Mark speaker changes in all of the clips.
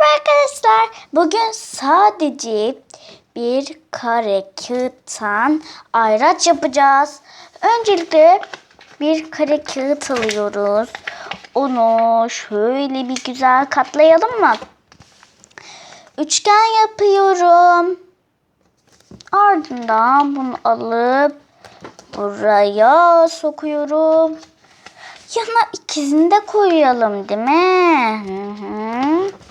Speaker 1: Merhaba arkadaşlar. Bugün sadece bir kare kağıttan ayraç yapacağız. Öncelikle bir kare kağıt alıyoruz. Onu şöyle bir güzel katlayalım mı? Üçgen yapıyorum. Ardından bunu alıp buraya sokuyorum. Yana ikisini de koyalım değil mi? Hı hı.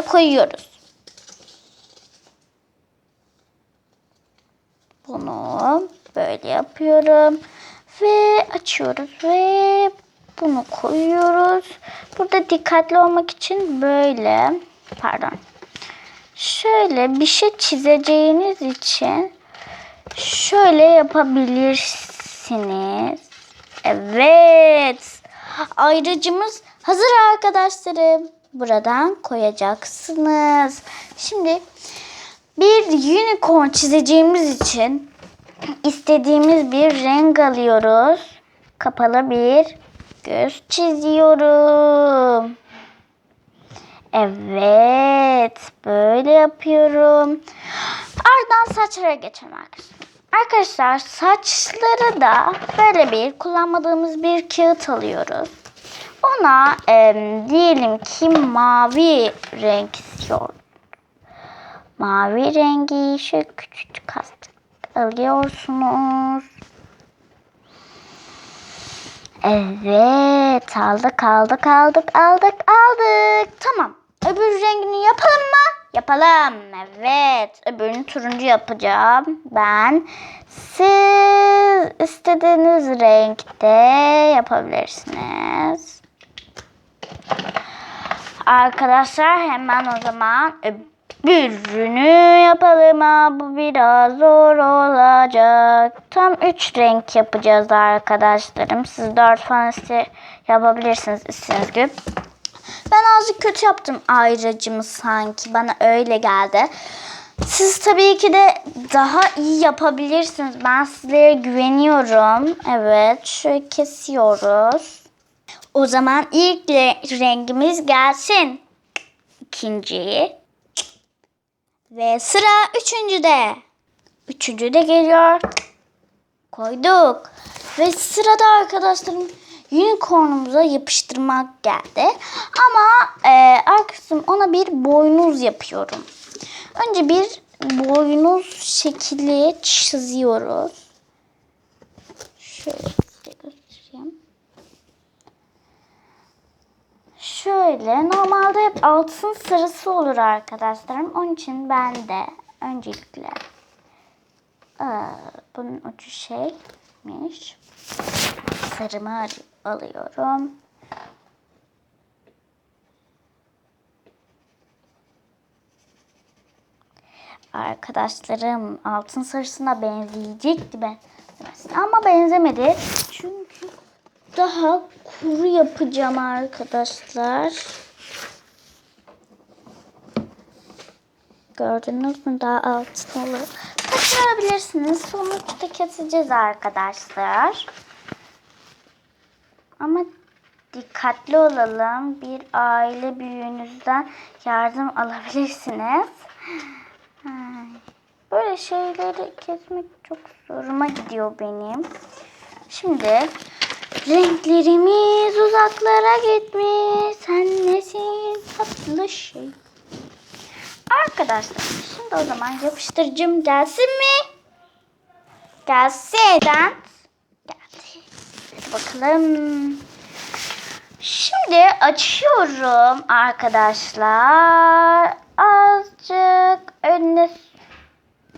Speaker 1: Öyle koyuyoruz. Bunu böyle yapıyorum. Ve açıyoruz ve bunu koyuyoruz. Burada dikkatli olmak için böyle pardon. Şöyle bir şey çizeceğiniz için şöyle yapabilirsiniz. Evet. Ayrıcımız hazır arkadaşlarım. Buradan koyacaksınız. Şimdi bir unicorn çizeceğimiz için istediğimiz bir renk alıyoruz. Kapalı bir göz çiziyorum. Evet, böyle yapıyorum. Ardından saçlara geçelim arkadaşlar. Arkadaşlar saçları da böyle bir kullanmadığımız bir kağıt alıyoruz. Ona e, diyelim ki mavi renk istiyoruz. Mavi rengi şu küçücük hastık alıyorsunuz. Evet aldık aldık aldık aldık aldık. Tamam öbür rengini yapalım mı? Yapalım. Evet. Öbürünü turuncu yapacağım. Ben siz istediğiniz renkte yapabilirsiniz. Arkadaşlar hemen o zaman öbürünü yapalım. Ha, bu biraz zor olacak. Tam 3 renk yapacağız arkadaşlarım. Siz 4 falan yapabilirsiniz istediğiniz gibi. Ben azıcık kötü yaptım ayracımı sanki. Bana öyle geldi. Siz tabii ki de daha iyi yapabilirsiniz. Ben sizlere güveniyorum. Evet. Şöyle kesiyoruz. O zaman ilk rengimiz gelsin. İkinci. Ve sıra üçüncüde. Üçüncü de geliyor. Koyduk. Ve sırada arkadaşlarım unicornumuza yapıştırmak geldi. Ama e, arkasım ona bir boynuz yapıyorum. Önce bir boynuz şekli çiziyoruz. Şöyle Şöyle normalde hep altın sarısı olur arkadaşlarım. Onun için ben de öncelikle aa, bunun ucu şeymiş. Sarımı alıyorum. Arkadaşlarım altın sarısına benzeyecekti ben. Ama benzemedi. Çünkü daha kuru yapacağım arkadaşlar. Gördünüz mü? Daha altın olur. Kaçırabilirsiniz. Sonuçta keseceğiz arkadaşlar. Ama dikkatli olalım. Bir aile büyüğünüzden yardım alabilirsiniz. Böyle şeyleri kesmek çok zoruma gidiyor benim. Şimdi renklerimiz uzaklara gitmiş. Sen nesin tatlı şey. Arkadaşlar şimdi o zaman yapıştırıcım gelsin mi? Gelsin. Geldi. Bakalım. Şimdi açıyorum arkadaşlar. Azıcık önüne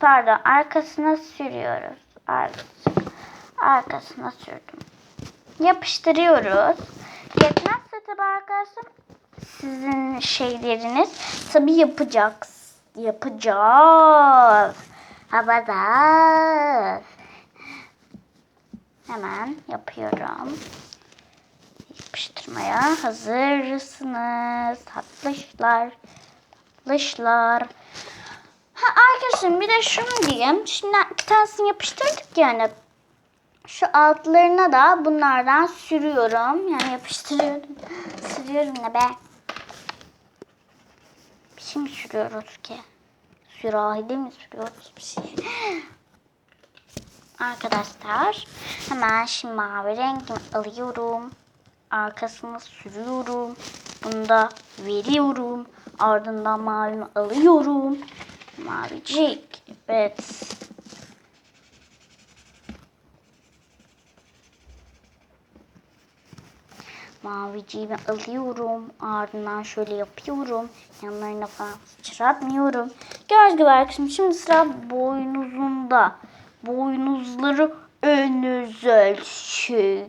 Speaker 1: pardon arkasına sürüyoruz. Azıcık arkasına sürdüm. Yapıştırıyoruz. Yetmezse tabi arkadaşlar sizin şeyleriniz tabi yapacağız. Yapacağız. Havada. Hemen yapıyorum. Yapıştırmaya hazırsınız. Tatlışlar. Tatlışlar. Ha arkadaşım bir de şunu diyeyim. Şimdi iki tanesini yapıştırdık yani. Şu altlarına da bunlardan sürüyorum. Yani yapıştırıyorum. Sürüyorum ne be. Şimdi sürüyoruz ki. Sürahide mi sürüyoruz bir şey? Arkadaşlar hemen şimdi mavi rengimi alıyorum. Arkasına sürüyorum. Bunu da veriyorum. Ardından mavimi alıyorum. Mavicik. Evet. Maviciğimi alıyorum. Ardından şöyle yapıyorum. Yanlarına falan sıçratmıyorum. Gördüğünüz gibi arkadaşım şimdi sıra boynuzunda. Boynuzları en özel şey.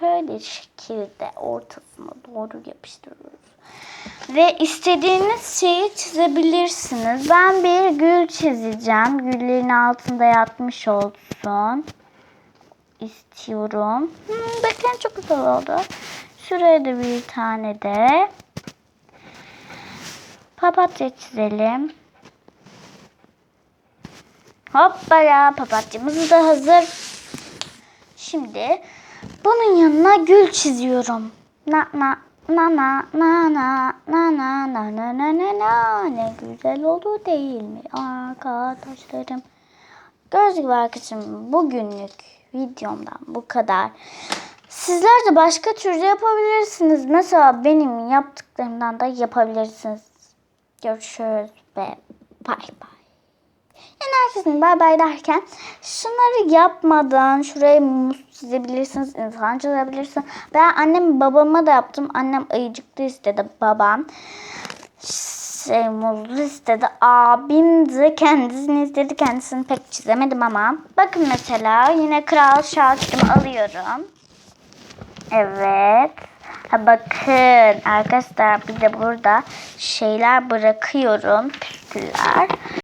Speaker 1: Şöyle şekilde ortasına doğru yapıştırıyoruz. Ve istediğiniz şeyi çizebilirsiniz. Ben bir gül çizeceğim. Güllerin altında yatmış olsun. İstiyorum. Hmm, bakın çok güzel oldu. Şuraya da bir tane de papatya çizelim. Hoppala papatyamız da hazır. Şimdi bunun yanına gül çiziyorum. Na na na na na na na na na na na na na ne güzel oldu değil mi arkadaşlarım? Gördüğünüz gibi arkadaşım bugünlük videomdan bu kadar. Sizler de başka türlü yapabilirsiniz. Mesela benim yaptıklarımdan da yapabilirsiniz. Görüşürüz ve bay bay. Yani herkesin bay bay derken şunları yapmadan şuraya muz çizebilirsiniz, insan çizebilirsiniz. Ben annem babama da yaptım. Annem ayıcıklı istedi babam. Şey muzlu istedi. Abim de kendisini istedi. Kendisini pek çizemedim ama. Bakın mesela yine Kral Şakir'imi alıyorum. Evet. Ha bakın arkadaşlar bir de burada şeyler bırakıyorum. Püsküller.